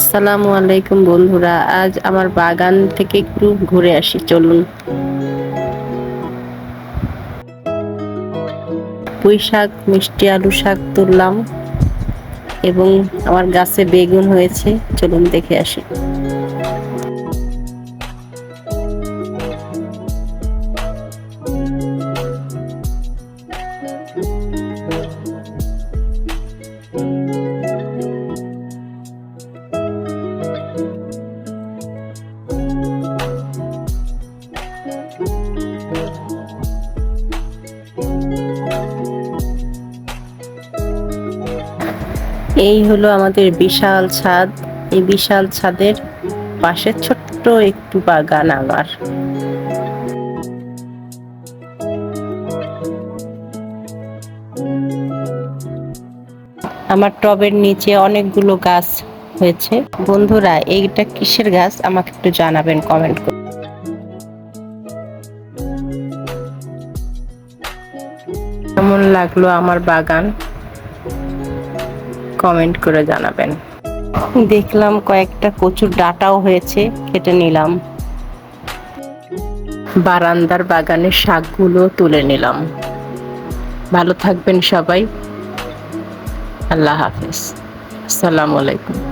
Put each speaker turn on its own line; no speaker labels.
আসসালামু আলাইকুম বন্ধুরা, আজ আমার বাগান থেকে একটু ঘুরে আসি, চলুন। পুঁই শাক, মিষ্টি আলু শাক তুললাম এবং আমার গাছে বেগুন হয়েছে, চলুন দেখে আসি। এই হলো আমাদের বিশাল ছাদ। এই বিশাল ছাদের পাশে ছোট্ট একটু বাগান আমার। আমার টবের নিচে অনেকগুলো গাছ হয়েছে। বন্ধুরা, এইটা কিসের গাছ? আমাকে একটু জানাবেন কমেন্ট করে। কেমন লাগল আমার বাগান? কমেন্ট করে জানাবেন। দেখলাম কয়েকটা কচুর ডাটাও হয়েছে কেটে নিলাম। বারান্দার বাগানের শাকগুলো তুলে নিলাম। ভালো থাকবেন সবাই। আল্লাহ হাফিজ। আসসালামু আলাইকুম।